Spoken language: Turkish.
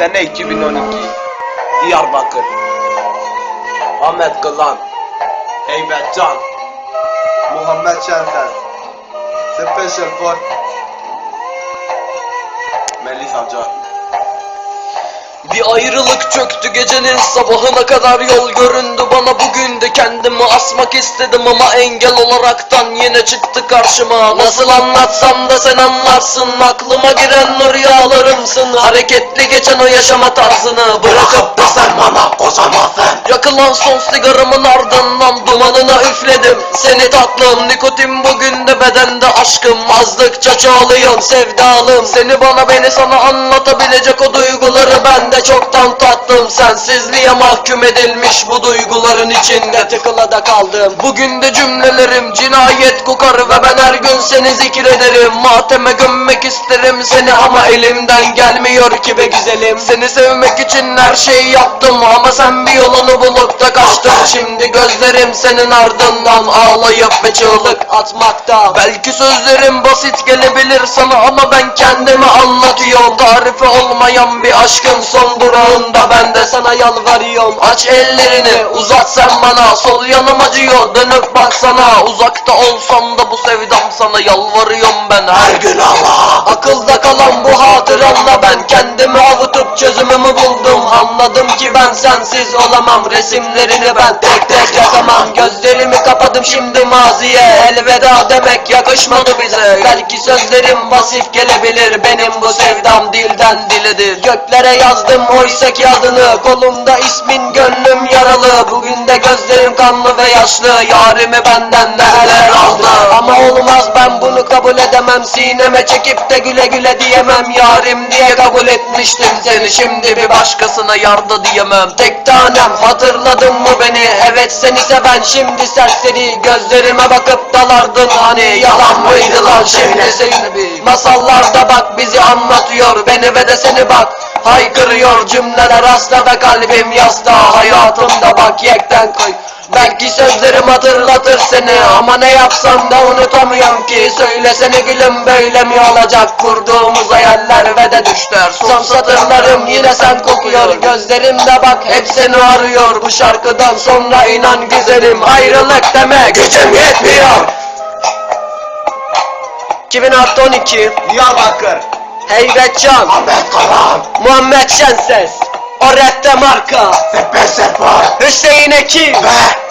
Sene 2012 Diyarbakır. Ahmet Kılan Heybet Can. Muhammed Şenses Special for Melis Acar Bir ayrılık çöktü gecenin sabahına kadar. Yol göründü bana. Bugün de kendimi asmak istedim ama engel olaraktan yine çıktı karşıma. Nasıl anlatsam da sen anlarsın. Aklıma giren rüyalarımsın. Hareketli geçen o yaşama tarzını. Bırakıp da sen bana koşamazsın Yakılan son sigaramın ardından dumanına üfledim. Seni tatlım nikotin bugün de bedende aşkım. Azdıkça çoğalıyor sevdalım. Seni bana beni sana anlatabilecek o duyguları ben de çoktan tattım. Sensizliğe mahkum edilmiş bu duyguların içinde tıkıla da kaldım. Bugün de cümlelerim cinayet kokar ve ben her gün seni zikrederim Mateme gömmek isterim seni ama elimden gelmiyor ki be güzelim. Seni sevmek için her şeyi yaptım ama sen bir yolunu bulup da kaçtın. Şimdi gözlerim senin ardından ağlayıp ve çığlık atmakta. Belki sözlerim basit gelebilir sana ama ben kendimi anlatıyorum Tarifi olmayan bir aşkın son durağında ben de sana yalvarıyorum. Aç ellerini uzat sen bana. Sol yanım acıyor dönüp baksana. Uzakta olsam da bu sevdam sana yalvarıyorum ben. Her gün ama Akılda kalan bu hatıranla ben kendimi avutup çözümümü buldum. Anladım ki ben sensiz olamam resimlerini ben tek tek yakamam Gözlerimi kapadım şimdi maziye elveda demek yakışmadı bize. Belki sözlerim basit gelebilir benim bu sevdam dilden diledir Göklere yazdım oysa ki adını kolumda ismin gönlüm yaralı. Bugün de gözlerim kanlı ve yaşlı yarimi benden neler aldı Ama olmaz ben bunu kabul edemem sineme çekip de güle güle diyemem. Yarim diye kabul etmiştim seni şimdi bir başkasına yarda diyemem. Tek tanem hatırladın mı beni? Evet seni seven şimdi serseri Gözlerime bakıp dalardın. Hani yalan mıydı lan şimdi seni Masallarda bak bizi anlatıyor beni ve de seni bak. Haykırıyor cümleler asla da kalbim yasta Hayatımda bak yekten koy Belki sözlerim hatırlatır seni Ama ne yapsam da unutamıyorum ki. Söylesene gülüm böyle mi olacak? Kurduğumuz hayaller ve de düşler Son satırlarım yine sen kokuyor. Gözlerimde bak hep seni arıyor. Bu şarkıdan sonra inan güzelim. Ayrılık deme gücüm yetmiyor. 2012 Diyarbakır. Heybetcan Ahmet Kılan Muhammed Şenses O rapte marka. Special for Hüseyin Ekim Ve